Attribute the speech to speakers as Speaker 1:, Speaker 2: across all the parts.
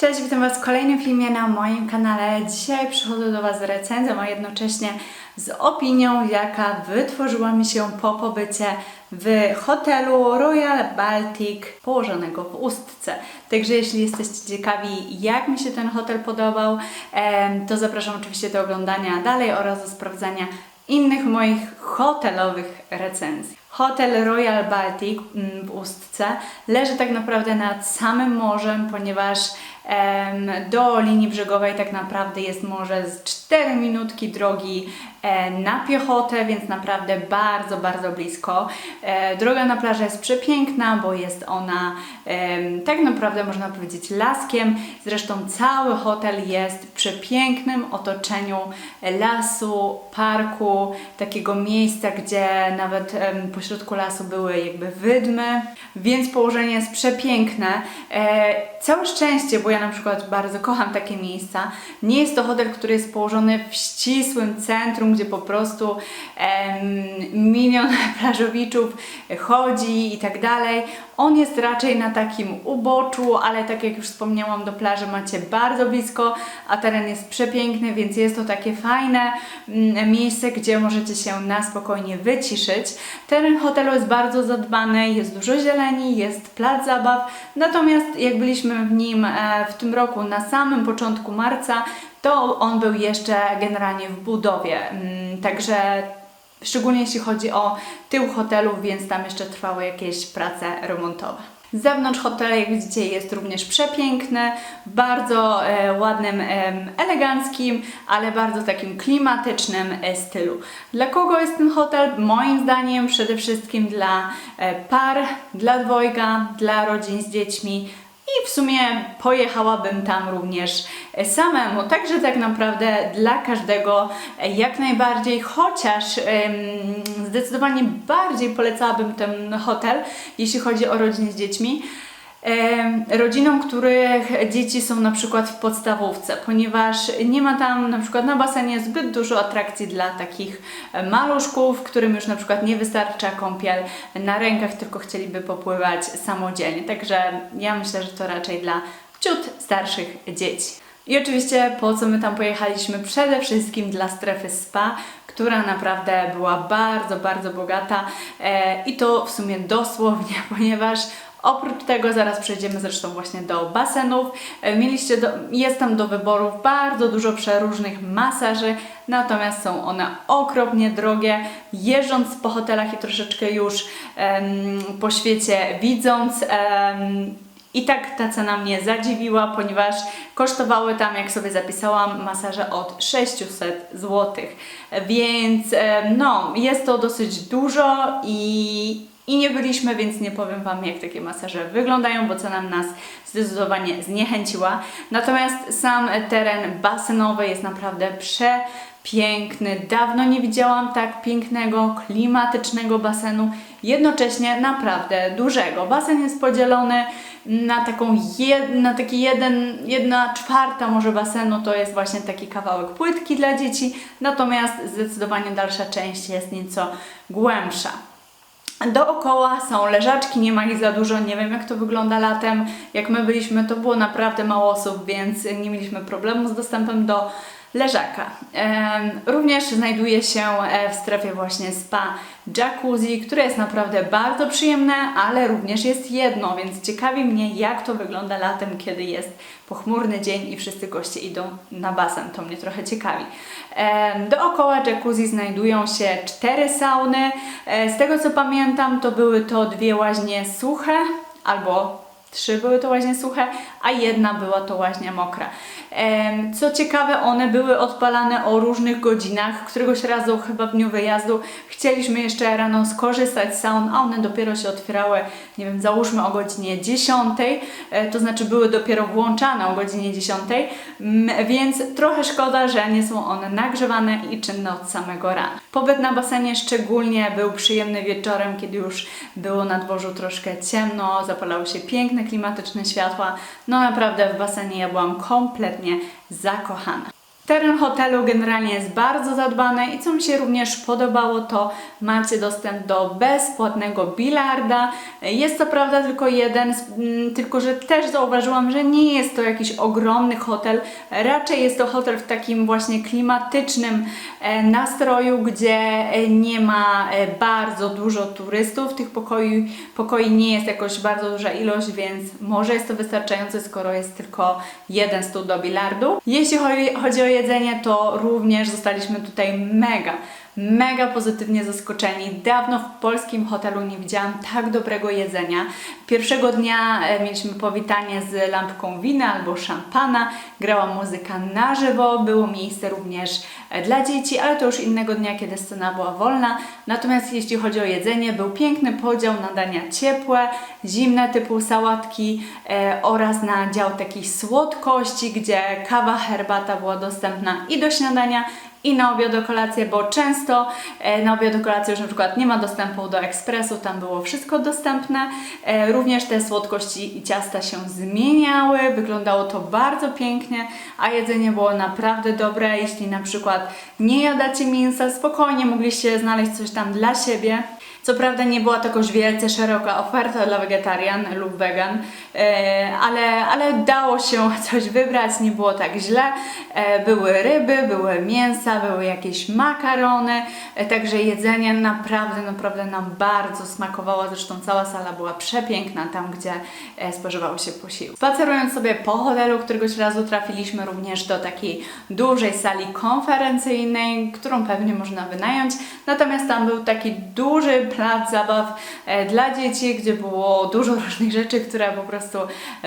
Speaker 1: Cześć, witam Was w kolejnym filmie na moim kanale. Dzisiaj przychodzę do Was z recenzją, a jednocześnie z opinią, jaka wytworzyła mi się po pobycie w hotelu Royal Baltic położonego w Ustce. Także jeśli jesteście ciekawi, jak mi się ten hotel podobał, to zapraszam oczywiście do oglądania dalej oraz do sprawdzania innych moich hotelowych recenzji. Hotel Royal Baltic mm, w Ustce leży tak naprawdę nad samym morzem, ponieważ do linii brzegowej tak naprawdę jest może z 4 minutki drogi e, na piechotę, więc naprawdę bardzo, bardzo blisko. E, droga na plażę jest przepiękna, bo jest ona tak naprawdę można powiedzieć laskiem. Zresztą cały hotel jest w przepięknym otoczeniu lasu, parku, takiego miejsca, gdzie nawet pośrodku lasu były jakby wydmy, więc położenie jest przepiękne. E, całe szczęście, bo ja na przykład bardzo kocham takie miejsca, nie jest to hotel, który jest położony w ścisłym centrum, gdzie po prostu em, milion plażowiczów chodzi i tak dalej. On jest raczej na takim uboczu, ale tak jak już wspomniałam, do plaży macie bardzo blisko, a teren jest przepiękny, więc jest to takie fajne mm, miejsce, gdzie możecie się na spokojnie wyciszyć. Teren hotelu jest bardzo zadbany, jest dużo zieleni, jest plac zabaw, natomiast jak byliśmy w nim e, w tym roku na samym początku marca, to on był jeszcze generalnie w budowie, Mm, także szczególnie jeśli chodzi o tył hotelu, więc tam jeszcze trwały jakieś prace remontowe. Zewnątrz hotelu, jak widzicie, jest również przepiękny, bardzo e, ładnym, em, eleganckim, ale bardzo takim klimatycznym e, stylu. Dla kogo jest ten hotel? Moim zdaniem przede wszystkim dla e, par, dla dwojga, dla rodzin z dziećmi, i w sumie pojechałabym tam również samemu. Także tak naprawdę dla każdego jak najbardziej, chociaż zdecydowanie bardziej polecałabym ten hotel, jeśli chodzi o rodziny z dziećmi. Rodzinom, których dzieci są na przykład w podstawówce, ponieważ nie ma tam na przykład na basenie zbyt dużo atrakcji dla takich maluszków, którym już na przykład nie wystarcza kąpiel na rękach, tylko chcieliby popływać samodzielnie. Także ja myślę, że to raczej dla ciut starszych dzieci. I oczywiście po co my tam pojechaliśmy? Przede wszystkim dla strefy spa, która naprawdę była bardzo, bardzo bogata e, i to w sumie dosłownie, ponieważ Oprócz tego zaraz przejdziemy zresztą właśnie do basenów. E, Mieliście do, jest tam do wyborów bardzo dużo przeróżnych masaży, natomiast są one okropnie drogie. Jeżdżąc po hotelach i troszeczkę już em, po świecie widząc, em, i tak ta cena mnie zadziwiła, ponieważ kosztowały tam, jak sobie zapisałam, masaże od 600 zł. Więc no, jest to dosyć dużo i, i nie byliśmy, więc nie powiem Wam, jak takie masaże wyglądają, bo cena nas zdecydowanie zniechęciła. Natomiast sam teren basenowy jest naprawdę przepiękny. Dawno nie widziałam tak pięknego, klimatycznego basenu, jednocześnie naprawdę dużego. Basen jest podzielony na taką jed, taki jeden, jedna czwarta może basenu to jest właśnie taki kawałek płytki dla dzieci, natomiast zdecydowanie dalsza część jest nieco głębsza. Dookoła są leżaczki, nie ma ich za dużo, nie wiem jak to wygląda latem. Jak my byliśmy, to było naprawdę mało osób, więc nie mieliśmy problemu z dostępem do leżaka. Również znajduje się e, w strefie właśnie spa jacuzzi, które jest naprawdę bardzo przyjemne, ale również jest jedno, więc ciekawi mnie jak to wygląda latem, kiedy jest pochmurny dzień i wszyscy goście idą na basen. To mnie trochę ciekawi. Dookoła jacuzzi znajdują się cztery sauny. E, Z tego co pamiętam, to były to dwie łaźnie suche albo Trzy były to łaźnie suche, a jedna była to łaźnia mokra. Co ciekawe, one były odpalane o różnych godzinach. Któregoś razu, chyba w dniu wyjazdu, chcieliśmy jeszcze rano skorzystać z saun, a one dopiero się otwierały, nie wiem, załóżmy o godzinie 10, e, to znaczy były dopiero włączane o godzinie 10, mm, więc trochę szkoda, że nie są one nagrzewane i czynne od samego rana. Pobyt na basenie szczególnie był przyjemny wieczorem, kiedy już było na dworzu troszkę ciemno, zapalały się piękne, klimatyczne światła. No naprawdę w basenie ja byłam kompletnie zakochana. Teren hotelu generalnie jest bardzo zadbany i co mi się również podobało, to macie dostęp do bezpłatnego bilarda. Jest to prawda tylko jeden, mm, tylko że też zauważyłam, że nie jest to jakiś ogromny hotel. Raczej jest to hotel w takim właśnie klimatycznym e, nastroju, gdzie e, nie ma e, bardzo dużo turystów. Tych pokoi, pokoi nie jest jakoś bardzo duża ilość, więc może jest to wystarczające, skoro jest tylko jeden stół do bilardu. Jeśli chodzi, chodzi o jedzenie, to również zostaliśmy tutaj mega, mega pozytywnie zaskoczeni. Dawno w polskim hotelu nie widziałam tak dobrego jedzenia. Pierwszego dnia e, mieliśmy powitanie z lampką wina albo szampana, grała muzyka na żywo, było miejsce również dla dzieci, ale to już innego dnia, kiedy scena była wolna. Natomiast jeśli chodzi o jedzenie, był piękny podział na dania ciepłe, zimne typu sałatki e, oraz na dział takich słodkości, gdzie kawa, herbata była dostępna i do śniadania, i na obiad do kolację, bo często e, na obiad do kolację już na przykład nie ma dostępu do ekspresu, tam było wszystko dostępne. E, również te słodkości i ciasta się zmieniały, wyglądało to bardzo pięknie, a jedzenie było naprawdę dobre. Jeśli na przykład nie jadacie mięsa, spokojnie mogliście znaleźć coś tam dla siebie. Co prawda nie była to jakoś wielce szeroka oferta dla wegetarian lub wegan, e, ale, ale dało się coś wybrać, nie było tak źle. E, Były ryby, były mięsa, były jakieś makarony, e, także jedzenie naprawdę, naprawdę nam bardzo smakowało. Zresztą cała sala była przepiękna tam, gdzie spożywało się posiłek. Spacerując sobie po hotelu, któregoś razu trafiliśmy również do takiej dużej sali konferencyjnej, którą pewnie można wynająć. Natomiast tam był taki duży plac zabaw e, dla dzieci, gdzie było dużo różnych rzeczy, które po prostu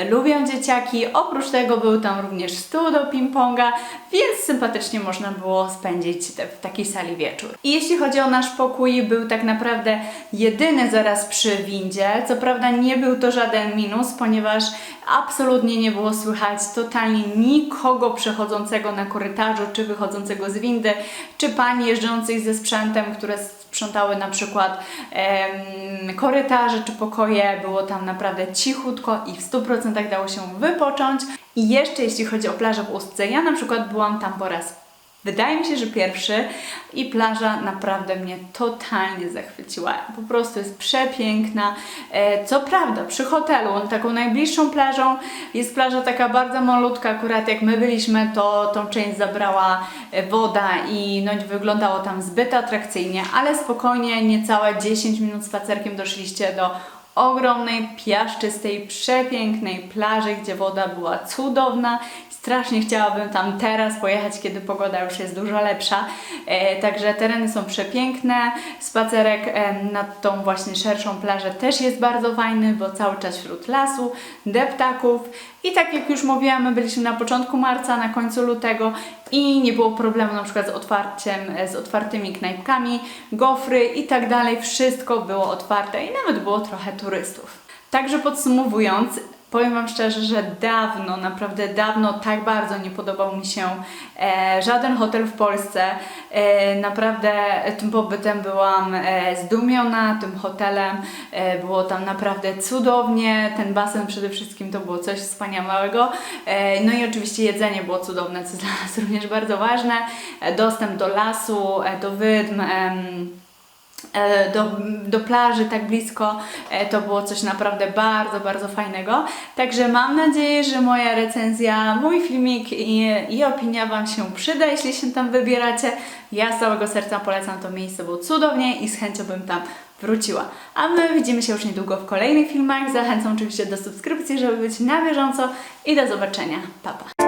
Speaker 1: lubią dzieciaki. Oprócz tego był tam również stół do ping-ponga, więc sympatycznie można było spędzić w takiej sali wieczór. I jeśli chodzi o nasz pokój, był tak naprawdę jedyny zaraz przy windzie. Co prawda nie był to żaden minus, ponieważ absolutnie nie było słychać totalnie nikogo przechodzącego na korytarzu, czy wychodzącego z windy, czy pań jeżdżących ze sprzętem, które sprzątały na przykład korytarze czy pokoje. Było tam naprawdę cichutko i w 100% dało się wypocząć. I jeszcze jeśli chodzi o plażę w Ustce, ja na przykład byłam tam po raz Wydaje mi się, że pierwszy i plaża naprawdę mnie totalnie zachwyciła. Po prostu jest przepiękna. E, Co prawda, przy hotelu, taką najbliższą plażą jest plaża taka bardzo malutka. Akurat jak my byliśmy, to tą część zabrała e, woda i no, wyglądało tam zbyt atrakcyjnie, ale spokojnie, niecałe 10 minut spacerkiem doszliście do ogromnej, piaszczystej, przepięknej plaży, gdzie woda była cudowna. Strasznie chciałabym tam teraz pojechać, kiedy pogoda już jest dużo lepsza. E, także tereny są przepiękne. Spacerek e, nad tą właśnie szerszą plażę też jest bardzo fajny, bo cały czas wśród lasu, deptaków. I tak jak już mówiłam, my byliśmy na początku marca, na końcu lutego i nie było problemu na przykład z otwarciem, z otwartymi knajpkami, gofry i tak dalej. Wszystko było otwarte i nawet było trochę turystów. Także podsumowując, powiem Wam szczerze, że dawno, naprawdę dawno tak bardzo nie podobał mi się e, żaden hotel w Polsce. E, naprawdę tym pobytem byłam e, zdumiona, tym hotelem. E, było tam naprawdę cudownie. Ten basen przede wszystkim to było coś wspaniałego. E, no i oczywiście jedzenie było cudowne, co dla nas również bardzo ważne. E, dostęp do lasu, e, do wydm. e, do, do plaży tak blisko, e, to było coś naprawdę bardzo, bardzo fajnego. Także mam nadzieję, że moja recenzja, mój filmik i, i opinia Wam się przyda, jeśli się tam wybieracie. Ja z całego serca polecam to miejsce, było cudownie i z chęcią bym tam wróciła. A my widzimy się już niedługo w kolejnych filmach. Zachęcam oczywiście do subskrypcji, żeby być na bieżąco i do zobaczenia. Pa, pa.